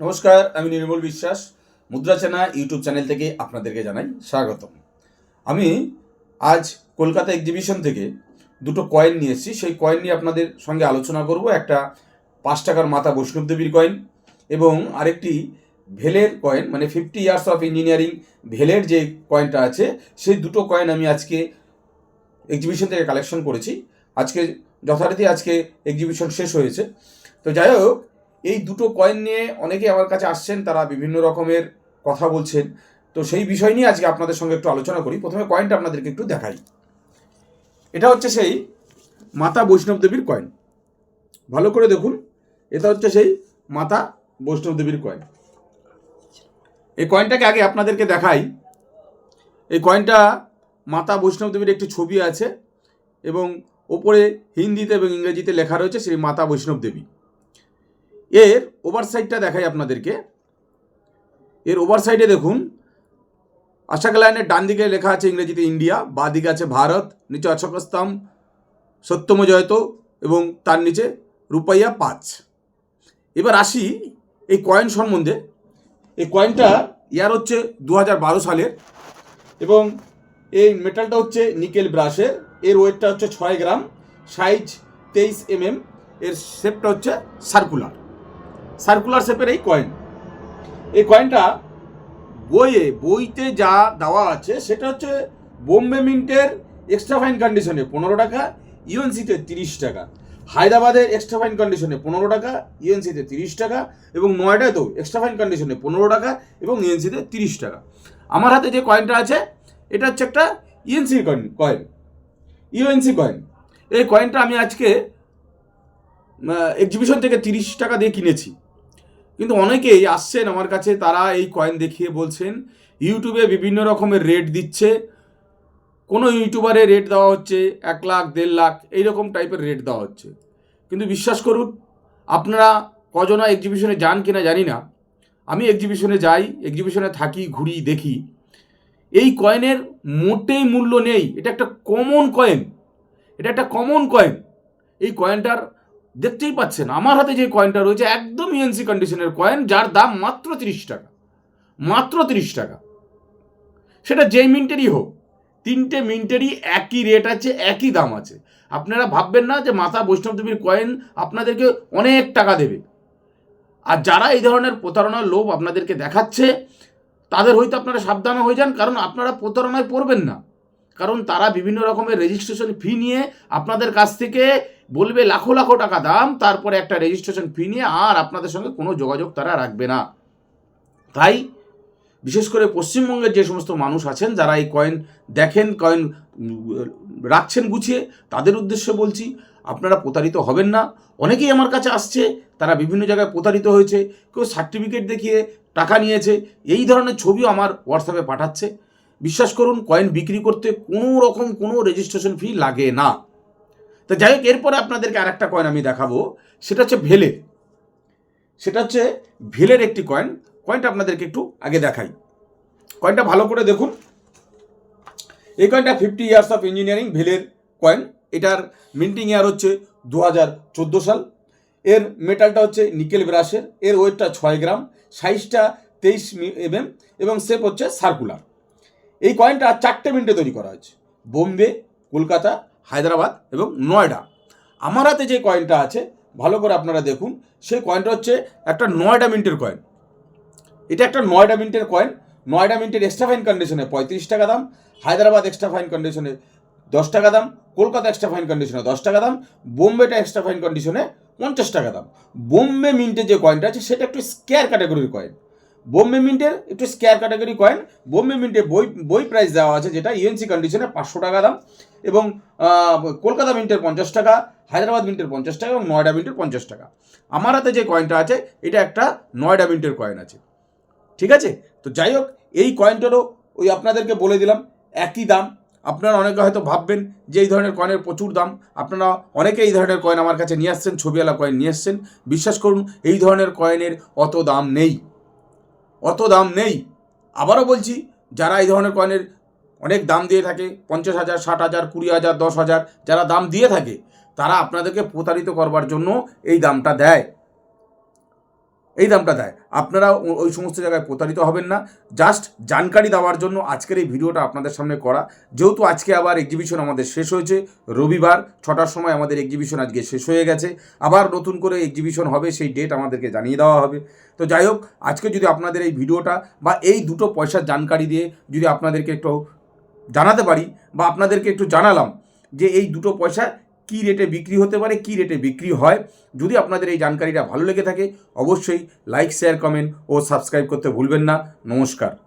নমস্কার, আমি নির্মল বিশ্বাস। মুদ্রা চেনা ইউটিউব চ্যানেল থেকে আপনাদেরকে জানাই স্বাগতম। আমি আজ কলকাতা এক্সিবিশন থেকে দুটো কয়েন নিয়ে এসেছি। সেই কয়েন নিয়ে আপনাদের সঙ্গে আলোচনা করব। একটা পাঁচ টাকার মাথা বৈষ্ণব দেবীর কয়েন এবং আরেকটি ভেলের কয়েন মানে ফিফটি ইয়ার্স অফ ইঞ্জিনিয়ারিং ভেলের যে কয়েনটা আছে, সেই দুটো কয়েন আমি আজকে এক্সিবিশন থেকে কালেকশন করেছি। আজকে, যথারীতি আজকে এক্সিবিশন শেষ হয়েছে। তো যাই হোক এই দুটো কয়েন নিয়ে অনেকে আমার কাছে আসছেন, তারা বিভিন্ন রকমের কথা বলছেন। তো সেই বিষয় নিয়ে আজকে আপনাদের সঙ্গে একটু আলোচনা করি। প্রথমে কয়েনটা আপনাদেরকে একটু দেখাই। এটা হচ্ছে সেই মাতা বৈষ্ণব দেবীর কয়েন ভালো করে দেখুন। এটা হচ্ছে সেই মাতা বৈষ্ণব দেবীর কয়েন এই কয়েনটাকে আগে আপনাদেরকে দেখাই। এই কয়েনটা মাতা বৈষ্ণব দেবীর একটি ছবি আছে এবং ওপরে হিন্দিতে এবং ইংরেজিতে লেখা রয়েছে শ্রী মাতা বৈষ্ণব দেবী। এর ওভার সাইডটা দেখাই আপনাদেরকে। এর ওভার সাইডে দেখুন, আশাক লাইনের ডান দিকে লেখা আছে ইংরেজিতে ইন্ডিয়া, বা দিকে আছে ভারত, নিচে অশোক সত্যম জয়ত এবং তার নিচে রুপাইয়া পাঁচ। এবার আসি এই কয়েন সম্বন্ধে। এই কয়েনটা ইয়ার হচ্ছে দু সালের এবং এই মেটালটা হচ্ছে নিকেল ব্রাশের। এর ওয়েটটা হচ্ছে ছয় গ্রাম, সাইজ তেইশ এমএম, এর শেপটা হচ্ছে সার্কুলার। সার্কুলার শেপের এই কয়েন এই কয়েনটা বইয়ে, বইতে যা দেওয়া আছে, সেটা হচ্ছে বোম্বে মিন্টের এক্সট্রা ফাইন কন্ডিশনে পনেরো টাকা ইউএনসিতে তিরিশ টাকা। হায়দ্রাবাদের এক্সট্রা ফাইন কন্ডিশনে পনেরো টাকা ইউএনসিতে তিরিশ টাকা এবং নয়ডাতেও এক্সট্রা ফাইন কন্ডিশনে পনেরো টাকা এবং ইউএনসিতে তিরিশ টাকা। আমার হাতে যে কয়েনটা আছে, এটা হচ্ছে একটা UNC coin coin UNC coin এই কয়েনটা আমি আজকে এক্সিবিশন থেকে তিরিশ টাকা দিয়ে কিনেছি। কিন্তু অনেকেই আসছেন আমার কাছে, তারা এই কয়েন দেখিয়ে বলছেন ইউটিউবে বিভিন্ন রকমের রেট দিচ্ছে। কোনো ইউটিউবারে রেট দেওয়া হচ্ছে এক লাখ, দেড় লাখ, এইরকম টাইপের রেট দেওয়া হচ্ছে। কিন্তু বিশ্বাস করুন, আপনারা কজনা এক্সিবিশনে যান কিনা জানি না। আমি এক্সিবিশনে যাই এক্সিবিশনে থাকি, ঘুরি, দেখি। এই কয়েনের মোটেই মূল্য নেই। এটা একটা কমন কয়েন এটা একটা কমন কয়েন এই কয়েনটার দেখতেই পাচ্ছেন, আমার হাতে যে কয়েনটা রয়েছে একদম ইএনসি কন্ডিশনের কয়েন যার দাম মাত্র তিরিশ টাকা। মাত্র তিরিশ টাকা। সেটা যেই মিন্টেরই হোক, তিনটে মিন্টেরই একই রেট আছে, একই দাম আছে। আপনারা ভাববেন না যে মাতা বৈষ্ণব দেবীর কয়েন আপনাদেরকে অনেক টাকা দেবে। আর যারা এই ধরনের প্রতারণার লোভ আপনাদেরকে দেখাচ্ছে, তাদের হয়তো আপনারা সাবধান হয়ে যান, কারণ আপনারা প্রতারণায় পড়বেন না। কারণ তারা বিভিন্ন রকমের রেজিস্ট্রেশন ফি নিয়ে আপনাদের কাছ থেকে বলবে লাখো লাখো টাকা দাম, তারপরে একটা রেজিস্ট্রেশন ফি নিয়ে আর আপনাদের সঙ্গে কোনো যোগাযোগ তারা রাখবে না। তাই বিশেষ করে পশ্চিমবঙ্গের যে সমস্ত মানুষ আছেন, যারা এই কয়েন দেখেন কয়েন রাখছেন গুছিয়ে, তাদের উদ্দেশ্যে বলছি, আপনারা প্রতারিত হবেন না। অনেকেই আমার কাছে আসছে, তারা বিভিন্ন জায়গায় প্রতারিত হয়েছে, কেউ সার্টিফিকেট দেখিয়ে টাকা নিয়েছে, এই ধরনের ছবিও আমার হোয়াটসঅ্যাপে পাঠাচ্ছে। বিশ্বাস করুন কয়েন বিক্রি করতে কোনো রকম কোনো রেজিস্ট্রেশন ফি লাগে না। তো যাই হোক, এরপরে আপনাদেরকে আরেকটা কয়েন আমি দেখাবো। সেটা হচ্ছে ভেলের সেটা হচ্ছে ভেলের একটি কয়েন কয়েনটা আপনাদেরকে একটু আগে দেখাই। কয়েনটা ভালো করে দেখুন। এই কয়েনটা ফিফটি ইয়ার্স অফ ইঞ্জিনিয়ারিং ভেলের কয়েন এটার মিন্টিং ইয়ার হচ্ছে দু হাজার চোদ্দ সাল। এর মেটালটা হচ্ছে নিকেল ব্রাশের এর ওয়েটটা ছয় গ্রাম। সাইজটা তেইশ এমএম এবং শেপ হচ্ছে সার্কুলার এই কয়েনটা চারটে মিনিটে তৈরি করা হয়েছে। বোম্বে, কলকাতা হায়দ্রাবাদ এবং নয়ডা। আমার হাতে যে কয়েনটা আছে, ভালো করে আপনারা দেখুন, সেই কয়েনটা হচ্ছে একটা নয়ডা মিন্টের কয়েন এটা একটা নয়ডা মিন্টের কয়েন নয়ডা মিন্টের এক্সট্রা ফাইন কন্ডিশনে পঁয়ত্রিশ টাকা দাম, হায়দ্রাবাদ এক্সট্রা ফাইন কন্ডিশনে দশ টাকা দাম, কলকাতা এক্সট্রা ফাইন কন্ডিশনে দশ টাকা দাম, বোম্বেটা এক্সট্রা ফাইন কন্ডিশনে পঞ্চাশ টাকা দাম। বোম্বে মিন্টের যে কয়েনটা আছে, সেটা একটু স্কেয়ার ক্যাটাগরির কয়েন বোম্বে মিন্টের একটু স্কেয়ার ক্যাটাগরি কয়েন। বোম্বে মিন্টে বই বই প্রাইস দেওয়া আছে যেটা ইউএনসি কন্ডিশনে পাঁচশো টাকা দাম এবং কলকাতা মিন্টের পঞ্চাশ টাকা, হায়দ্রাবাদ মিন্টের পঞ্চাশ টাকা এবং নয়ডা মিন্টের পঞ্চাশ টাকা। আমার হাতে যে কয়েনটা আছে, এটা একটা নয়ডা মিন্টের কয়েন আছে। ঠিক আছে? তো যাই হোক, এই কয়েনটারও ওই আপনাদেরকে বলে দিলাম, একই দাম। আপনারা অনেকে হয়তো ভাববেন যে এই ধরনের কয়েনের প্রচুর দাম। আপনারা অনেকে এই ধরনের কয়েন আমার কাছে নিয়ে আসছেন, ছবিওয়ালা কয়েন নিয়ে আসছেন। বিশ্বাস করুন, এই ধরনের কয়েনের অত দাম নেই। অত দাম নেই। আবারও বলছি, যারা এই ধরনের কয়েনের অনেক দাম দিয়ে থাকে, পঞ্চাশ হাজার, ষাট হাজার, কুড়ি হাজার, দশ হাজার, যারা দাম দিয়ে থাকে, তারা আপনাদেরকে প্রতারিত করবার জন্য এই দামটা দেয়। এই দামটা দেয়। আপনারা ওই সমস্ত জায়গায় প্রতারিত হবেন না। জাস্ট জানকারি দেওয়ার জন্য আজকের এই ভিডিওটা আপনাদের সামনে করা। যেহেতু আজকে আবার এক্সিবিশন আমাদের শেষ হয়েছে, রবিবার ছটার সময় আমাদের এক্সিবিশন আজকে শেষ হয়ে গেছে। আবার নতুন করে এক্সিবিশন হবে, সেই ডেট আমাদেরকে জানিয়ে দেওয়া হবে। তো যাই হোক, আজকে যদি আপনাদের এই ভিডিওটা বা এই দুটো পয়সার জানকারি দিয়ে যদি আপনাদেরকে একটু জানাতে পারি বা আপনাদেরকে একটু জানালাম যে এই দুটো পয়সা কী রেটে বিক্রি হতে পারে, কী রেটে বিক্রি হয়। যদি আপনাদের এই জানকারিটা ভালো লেগে থাকে, অবশ্যই লাইক শেয়ার কমেন্ট ও সাবস্ক্রাইব করতে ভুলবেন না। নমস্কার।